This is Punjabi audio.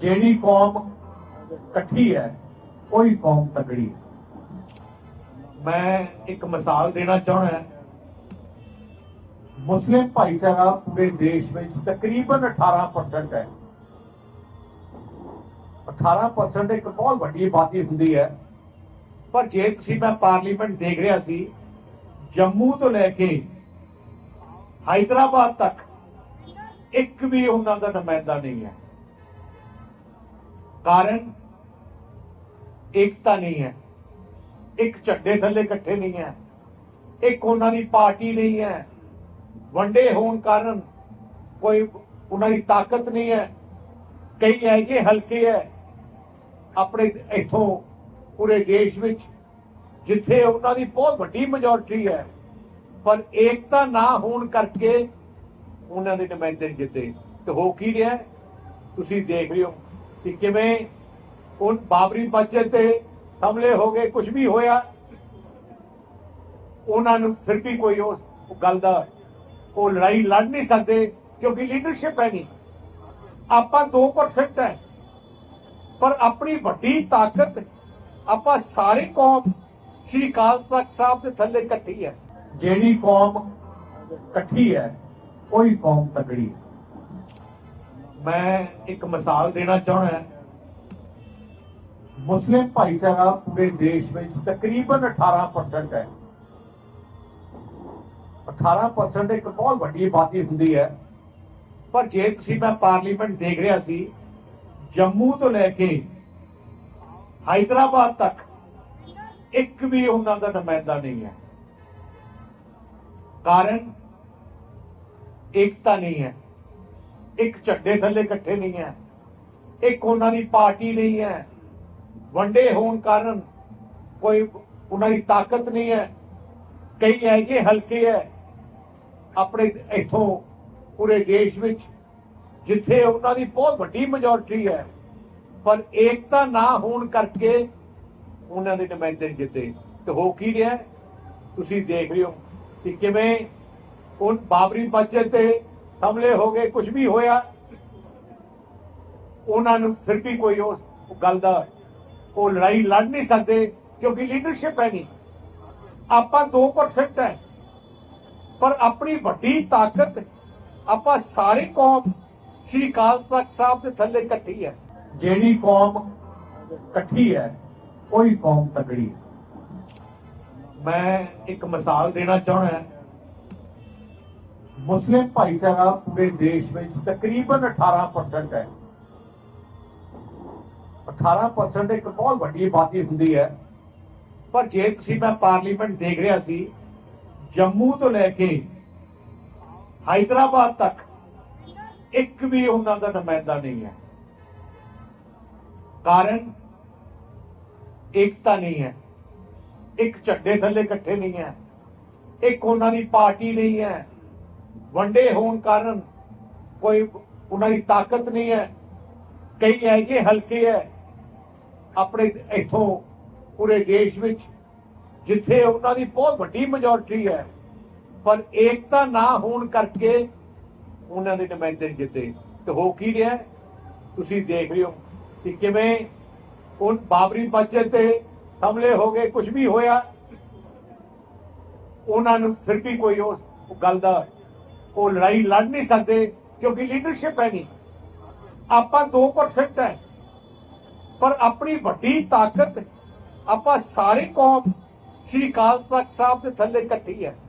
ਜਿਹੜੀ ਕੌਮ ਇਕੱਠੀ ਹੈ, ਉਹੀ ਕੌਮ ਤਕੜੀ ਹੈ। ਮੈਂ ਇੱਕ ਮਿਸਾਲ ਦੇਣਾ ਚਾਹਣਾ ਮੁਸਲਿਮ ਭਾਈਚਾਰਾ ਪੂਰੇ ਦੇਸ਼ ਵਿੱਚ ਤਕਰੀਬਨ 18% ਹੈ। 18% ਇੱਕ ਬਹੁਤ ਵੱਡੀ ਆਬਾਦੀ ਹੁੰਦੀ ਹੈ। ਪਰ ਜੇ ਤੁਸੀਂ ਮੈਂ ਪਾਰਲੀਮੈਂਟ ਦੇਖ ਰਿਹਾ ਸੀ, ਜੰਮੂ ਤੋਂ ਲੈ ਕੇ ਹਾਈਦਰਾਬਾਦ ਤੱਕ ਇੱਕ ਵੀ ਉਹਨਾਂ ਦਾ ਨੁਮਾਇੰਦਾ ਨਹੀਂ ਹੈ। ਕਾਰਨ ਏਕਤਾ ਨਹੀਂ ਹੈ। ਇੱਕ ਝੰਡੇ ਥੱਲੇ ਇਕੱਠੇ ਨਹੀਂ ਹੈ। ਇੱਕ ਉਹਨਾਂ ਦੀ ਪਾਰਟੀ ਨਹੀਂ ਹੈ। ਵੰਡੇ ਹੋਣ ਕਾਰਨ ਕੋਈ ਉਹਨਾਂ ਦੀ ਤਾਕਤ ਨਹੀਂ ਹੈ। ਕਈ ਐਜੇ ਹਲਕੇ ਹੈ ਆਪਣੇ ਇੱਥੋਂ ਪੂਰੇ ਦੇਸ਼ ਵਿੱਚ, ਜਿੱਥੇ ਉਹਨਾਂ ਦੀ ਬਹੁਤ ਵੱਡੀ ਮੈਜੋਰਟੀ ਹੈ। ਪਰ ਏਕਤਾ ਨਾ ਹੋਣ ਕਰਕੇ ਉਹਨਾਂ ਦੇ ਨੁਮਾਇੰਦੇ ਨਹੀਂ ਜਿੱਤੇ। ਤੇ ਹੋ ਕੀ ਰਿਹਾ? ਤੁਸੀਂ ਦੇਖ ਰਹੇ ਹੋ ਕਿ ਕਿਵੇਂ ਉਹ ਬਾਬਰੀ ਮਸਜਿਦ ਤੇ ਹਮਲੇ ਹੋ ਗਏ ਕੁਝ ਵੀ ਹੋਇਆ, ਉਹਨਾਂ ਨੂੰ ਫਿਰ ਵੀ ਕੋਈ ਉਸ ਗੱਲ ਦਾ ਉਹ ਲੜਾਈ ਲੜ ਨਹੀਂ ਸਕਦੇ, ਕਿਉਂਕਿ ਲੀਡਰਸ਼ਿਪ ਹੈ ਨਹੀਂ। ਆਪਾਂ 2% ਹੈ, ਪਰ ਆਪਣੀ ਵੱਡੀ ਤਾਕਤ ਆਪਾਂ ਸਾਰੀ ਕੌਮ ਸ੍ਰੀ ਅਕਾਲ ਤਖਤ ਸਾਹਿਬ ਦੇ ਥੱਲੇ ਇਕੱਠੀ ਹੈ। ਜਿਹੜੀ ਕੌਮ ਇਕੱਠੀ ਹੈ, ਉਹੀ ਕੌਮ ਤਕੜੀ ਹੈ। ਮੈਂ ਇੱਕ ਮਿਸਾਲ ਦੇਣਾ ਚਾਹਣਾ ਮੁਸਲਿਮ ਭਾਈਚਾਰਾ ਪੂਰੇ ਦੇਸ਼ ਵਿੱਚ ਤਕਰੀਬਨ 18% ਹੈ। 18% ਇੱਕ ਬਹੁਤ ਵੱਡੀ ਆਬਾਦੀ ਹੁੰਦੀ ਹੈ। ਪਰ ਜੇ ਤੁਸੀਂ ਮੈਂ ਪਾਰਲੀਮੈਂਟ ਦੇਖ ਰਿਹਾ ਸੀ, ਜੰਮੂ ਤੋਂ ਲੈ ਕੇ ਹਾਈਦਰਾਬਾਦ ਤੱਕ ਇੱਕ ਵੀ ਉਹਨਾਂ ਦਾ ਨੁਮਾਇੰਦਾ ਨਹੀਂ ਹੈ। ਕਾਰਨ ਏਕਤਾ ਨਹੀਂ ਹੈ। ਇੱਕ ਝੰਡੇ ਥੱਲੇ ਇਕੱਠੇ ਨਹੀਂ ਹੈ ਇੱਕ ਉਹਨਾਂ ਦੀ ਪਾਰਟੀ ਨਹੀਂ ਹੈ ਵੰਡੇ ਹੋਣ ਕਾਰਨ ਕੋਈ ਉਹਨਾਂ ਦੀ ਤਾਕਤ ਨਹੀਂ ਹੈ ਕਈ ਐਜੇ ਹਲਕੇ ਹੈ ਆਪਣੇ ਇੱਥੋਂ ਪੂਰੇ ਦੇਸ਼ ਵਿੱਚ ਜਿੱਥੇ ਉਹਨਾਂ ਦੀ ਬਹੁਤ ਵੱਡੀ ਮੈਜੋਰਟੀ ਹੈ ਪਰ ਏਕਤਾ ਨਾ ਹੋਣ ਕਰਕੇ ਉਹਨਾਂ ਦੇ ਨੁਮਾਇੰਦੇ ਨਹੀਂ ਜਿੱਤੇ। ਤੇ ਹੋ ਕੀ ਰਿਹਾ? ਤੁਸੀਂ ਦੇਖ ਰਹੇ ਹੋ ਕਿ ਕਿਵੇਂ ਉਹ ਬਾਬਰੀ ਮਸਜਿਦ ਤੇ ਹਮਲੇ ਹੋ ਗਏ ਕੁਝ ਵੀ ਹੋਇਆ, ਉਹਨਾਂ ਨੂੰ ਫਿਰ ਵੀ ਕੋਈ ਉਸ ਗੱਲ ਦਾ ਉਹ ਲੜਾਈ ਲੜ ਨਹੀਂ ਸਕਦੇ, ਕਿਉਂਕਿ ਲੀਡਰਸ਼ਿਪ ਹੈ ਨਹੀਂ। ਆਪਾਂ 2% ਹੈ, ਪਰ ਆਪਣੀ ਵੱਡੀ ਤਾਕਤ ਆਪਾਂ ਸਾਰੀ ਕੌਮ ਸ੍ਰੀ ਅਕਾਲ ਤਖਤ ਸਾਹਿਬ ਦੇ ਥੱਲੇ ਇਕੱਠੀ ਹੈ। ਜਿਹੜੀ ਕੌਮ ਇਕੱਠੀ ਹੈ, ਉਹੀ ਕੌਮ ਤਕੜੀ ਹੈ। ਮੈਂ ਇੱਕ ਮਿਸਾਲ ਦੇਣਾ ਚਾਹਣਾ ਮੁਸਲਿਮ ਭਾਈਚਾਰਾ ਪੂਰੇ ਦੇਸ਼ ਵਿੱਚ ਤਕਰੀਬਨ 18% ਹੈ। 18% ਇੱਕ ਬਹੁਤ ਵੱਡੀ ਆਬਾਦੀ ਹੁੰਦੀ ਹੈ। ਪਰ ਜੇ ਤੁਸੀਂ ਮੈਂ ਪਾਰਲੀਮੈਂਟ ਦੇਖ ਰਿਹਾ ਸੀ, ਜੰਮੂ ਤੋਂ ਲੈ ਕੇ ਹਾਈਦਰਾਬਾਦ ਤੱਕ ਇੱਕ ਵੀ ਉਹਨਾਂ ਦਾ ਨੁਮਾਇੰਦਾ ਨਹੀਂ ਹੈ। ਕਾਰਨ ਏਕਤਾ ਨਹੀਂ ਹੈ। ਇੱਕ ਝੰਡੇ ਥੱਲੇ ਇਕੱਠੇ ਨਹੀਂ ਹੈ। ਇੱਕ ਉਹਨਾਂ ਦੀ ਪਾਰਟੀ ਨਹੀਂ ਹੈ। ਵੰਡੇ ਹੋਣ ਕਾਰਨ ਕੋਈ ਉਹਨਾਂ ਦੀ ਤਾਕਤ ਨਹੀਂ ਹੈ। ਕਈ ਐਜੇ ਹਲਕੇ ਹੈ ਆਪਣੇ ਇੱਥੋਂ ਪੂਰੇ ਦੇਸ਼ ਵਿੱਚ ਜਿੱਥੇ ਉਹਨਾਂ ਦੀ ਬਹੁਤ ਵੱਡੀ ਮੈਜੋਰਟੀ ਹੈ। ਪਰ ਏਕਤਾ ਨਾ ਹੋਣ ਕਰਕੇ ਉਹਨਾਂ ਦੇ ਨੁਮਾਇੰਦੇ ਨਹੀਂ ਜਿੱਤੇ। ਤੇ ਹੋ ਕੀ ਰਿਹਾ? ਤੁਸੀਂ ਦੇਖ ਰਹੇ ਹੋ ਕਿ ਕਿਵੇਂ ਉਹ ਬਾਬਰੀ ਮਸਜਿਦ ਤੇ ਹਮਲੇ ਹੋ ਗਏ ਕੁਝ ਵੀ ਹੋਇਆ, ਉਹਨਾਂ ਨੂੰ ਫਿਰ ਵੀ ਕੋਈ ਉਸ ਗੱਲ ਦਾ ਉਹ ਲੜਾਈ ਲੜ ਨਹੀਂ ਸਕਦੇ ਕਿਉਂਕਿ ਲੀਡਰਸ਼ਿਪ ਹੈ ਨਹੀਂ। ਆਪਾਂ 2% ਹੈ। ਪਰ ਆਪਣੀ ਵੱਡੀ ਤਾਕਤ ਆਪਾਂ ਸਾਰੀ ਕੌਮ, ਸ੍ਰੀ ਅਕਾਲ ਤਖਤ ਸਾਹਿਬ ਦੇ ਥੱਲੇ ਇਕੱਠੀ ਹੈ।